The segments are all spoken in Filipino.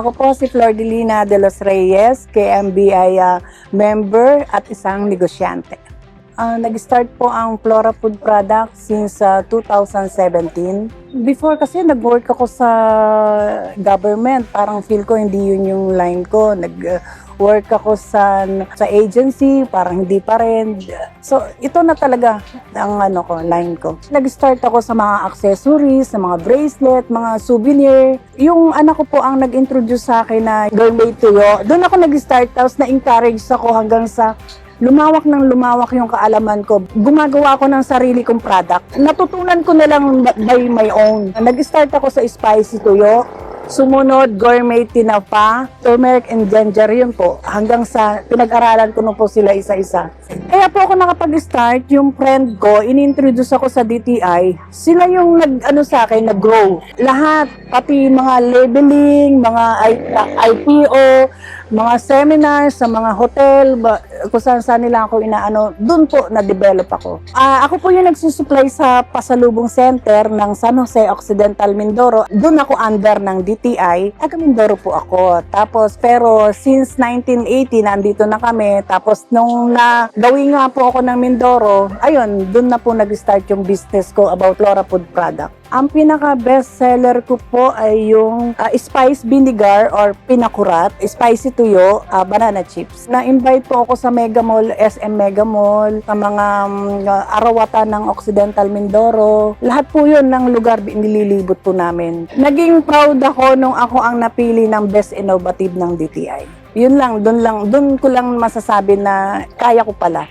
Ako po si Flordelina de los Reyes, KMBI ah, member at isang negosyante. Ah, nag-start po ang Flora Food Product since ah, 2017. Before kasi nag-work ako sa government, parang feel ko hindi yun yung line ko. Nag-work ako sa sa agency, parang hindi pa rin. So, ito na talaga ang ano ko, line ko. Nag-start ako sa mga accessories, sa mga bracelet, mga souvenir. Yung anak ko po ang nag-introduce sa akin na gourmet tuyo. Doon ako nag-start, tapos na-encourage ako hanggang sa lumawak ng lumawak yung kaalaman ko. Gumagawa ako ng sarili kong product. Natutunan ko na lang by my own. Nag-start ako sa spicy tuyo. Sumunod, gourmet tinapa, turmeric and ginger, yun po. Hanggang sa pinag-aralan ko na po sila isa-isa. Kaya po ako nakapag-start, yung friend ko, in-introduce ako sa DTI. Sila yung nag, ano sa akin, nag-grow. Lahat, pati mga labeling, mga IPO, mga seminars sa mga hotel, kung saan saan nila ako inaano, doon po na-develop ako. Ah, ako po yung nagsusupply sa Pasalubong Center ng San Jose Occidental Mindoro. Doon ako under ng DTI. Taga Mindoro po ako. Tapos, pero since 1980, nandito na kami. Tapos, nung nagawi nga po ako ng Mindoro, ayun, doon na po nag-start yung business ko about Flora Food Product. Ang pinaka best seller ko po ay yung ah, spice vinegar or pinakurat, spicy tuyo, ah, banana chips. Na-invite po ako sa Mega Mall, SM Mega Mall, sa mga mm, ah, arawatan ng Occidental Mindoro. Lahat po yun ng lugar nililibot po namin. Naging proud ako nung ako ang napili ng best innovative ng DTI. Yun lang, dun lang, dun ko lang masasabi na kaya ko pala.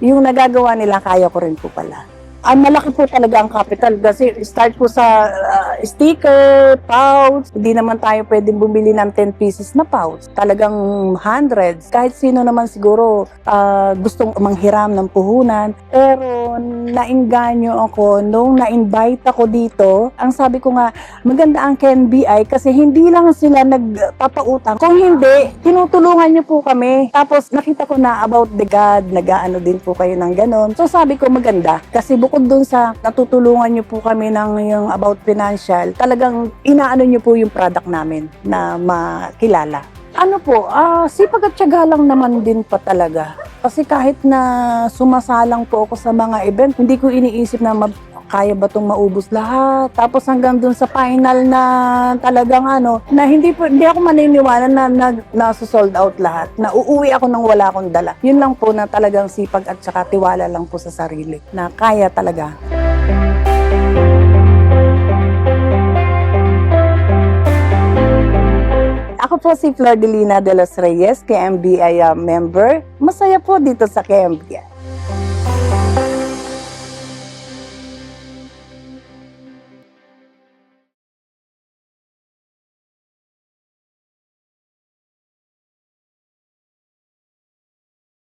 Yung nagagawa nila, kaya ko rin po pala ang malaki po talaga ang capital kasi start po sa uh, sticker, pouch. Hindi naman tayo pwedeng bumili ng 10 pieces na pouch. Talagang hundreds. Kahit sino naman siguro uh, gustong manghiram ng puhunan. Pero nainganyo ako nung na-invite ako dito. Ang sabi ko nga, maganda ang KNBI kasi hindi lang sila nagpapautang. Kung hindi, tinutulungan niyo po kami. Tapos nakita ko na about the God, nag-ano din po kayo ng ganon. So sabi ko maganda kasi bukod dun sa natutulungan niyo po kami ng yung about financial, talagang inaano niyo po yung product namin na makilala. Ano po, ah, sipag at tiyaga lang naman din pa talaga. Kasi kahit na sumasalang po ako sa mga event, hindi ko iniisip na kaya ba itong maubos lahat? Tapos hanggang dun sa final na talagang ano, na hindi po, hindi ako maniniwala na, na, na sold out lahat. Na uuwi ako nang wala akong dala. Yun lang po na talagang sipag at saka tiwala lang po sa sarili. Na kaya talaga. Po si Flor Delina de los Reyes, KMBI uh, member. Masaya po dito sa KMBI.